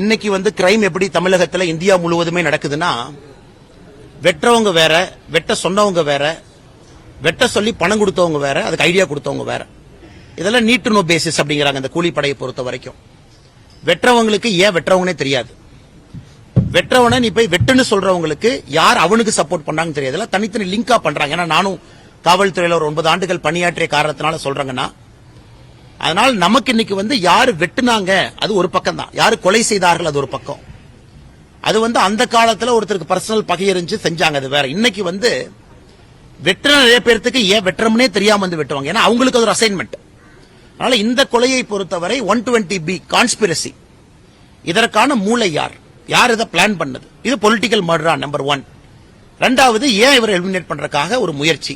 இன்னைக்கு வந்து கிரைம் எப்படி தமிழகத்தில் இந்தியா முழுவதுமே நடக்குதுன்னா வெட்டுறவங்க வேற வெட்ட சொன்னவங்க வேற வெட்ட சொல்லி பணம் கொடுத்தவங்க வேற அதுக்கு ஐடியா கொடுத்தவங்க வேற. இதெல்லாம் நீட் நோ பேசிஸ் அப்படிங்கிறாங்க இந்த கூலிப்படையை பொறுத்த வரைக்கும். வெட்டுறவங்களுக்கு ஏன் வெட்டுறவங்கனே தெரியாது. வெட்டுறவனை நீ போய் வெட்டுன்னு சொல்றவங்களுக்கு யார் அவனுக்கு சப்போர்ட் பண்ணாங்கன்னு தெரியாது. இதெல்லாம் தனித்தனி லிங்கா பண்றாங்க. ஏன்னா நானும் காவல்துறையில ஒரு ஒன்பது ஆண்டுகள் பணியாற்றிய காரணத்தினால சொல்றேங்கன்னா அதனால் நமக்கு இன்னைக்கு வந்து யாரு வெட்டுனாங்க அது ஒரு பக்கம் தான் யாரு கொலை செய்தார்கள் அது ஒரு பக்கம். அது வந்து அந்த காலத்துல ஒருத்தருக்கு பர்சனல் பகை இருந்துச்சு செஞ்சாங்க அது வேற. இன்னைக்கு வந்து வெட்டுற நிறைய பேர்த்துக்கு ஏன் வெட்டுறோம்னே தெரியாம வந்து வெட்டுவாங்க. ஏன்னா அவங்களுக்கு அது ஒரு அசைன்மெண்ட் அதனால இந்த கொலையை பொறுத்தவரை ஒன் டுவெண்ட்டி பி கான்ஸ்பிரசி இதற்கான மூளை யார்? யார் இதை பிளான் பண்ணது? இது பொலிட்டிக்கல் மர்டரா நம்பர் ஒன் ரெண்டாவது ஏன் இவர் எலிமினேட் பண்றதுக்காக ஒரு முயற்சி?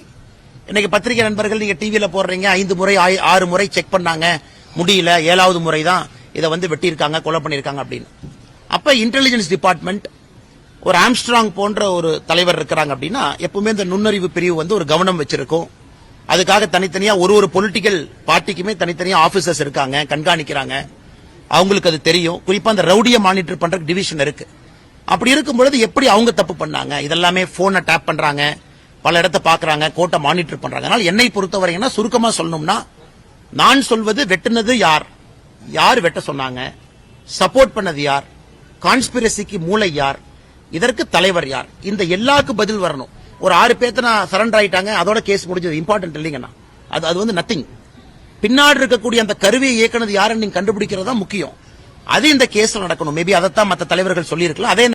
இன்னைக்கு பத்திரிகை நண்பர்கள் நீங்க டிவியில போடுறீங்க ஐந்து முறை ஆறு முறை செக் பண்ணாங்க. முடியல ஏழாவது முறை தான் இதை வந்து வெட்டியிருக்காங்க கொலை பண்ணியிருக்காங்க அப்படின்னு. அப்ப இன்டெலிஜென்ஸ் டிபார்ட்மெண்ட் ஒரு ஆம்ஸ்ட்ராங் போன்ற ஒரு தலைவர் இருக்கிறாங்க அப்படின்னா எப்பவுமே இந்த நுண்ணறிவு பிரிவு வந்து ஒரு கவனம் வச்சிருக்கும். அதுக்காக தனித்தனியா ஒரு ஒரு பொலிட்டிக்கல் பார்ட்டிக்குமே தனித்தனியா ஆபீசர்ஸ் இருக்காங்க கண்காணிக்கிறாங்க. அவங்களுக்கு அது தெரியும். குறிப்பா அந்த ரவுடியை மானிட்டர் பண்ற டிவிஷன் இருக்கு. அப்படி இருக்கும் பொழுது எப்படி அவங்க தப்பு பண்ணாங்க? இதெல்லாமே போனை டேப் பண்றாங்க. பல இடத்த பாக்குறாங்க கோட்டை மானிட்டர் பண்றாங்க. அதனால என்னை பொறுத்தவரைங்கன்னா சுருக்கமா சொல்லணும்னா நான் சொல்வது வெட்டினது யார்? யார் வெட்ட சொன்னாங்க? சப்போர்ட் பண்ணது யார்? கான்ஸ்பிரசிக்கு மூளை யார்? இதற்கு தலைவர் யார்? இந்த எல்லாருக்கு பதில் வரணும். ஒரு ஆறு பேர்த்த நான் சரண்டர் ஆயிட்டாங்க அதோட கேஸ் முடிஞ்சது. இம்பார்ட்டன்ட் இல்லைங்கண்ணா. அது அது வந்து நத்திங் பின்னாடி இருக்கக்கூடிய அந்த கருவியை இயக்குனது யாருன்னு நீங்க கண்டுபிடிக்கிறது தான் முக்கியம். அது இந்த கேஸ்ல நடக்கணும். மேபி அதைத்தான் மற்ற தலைவர்கள் சொல்லியிருக்கலாம். அதே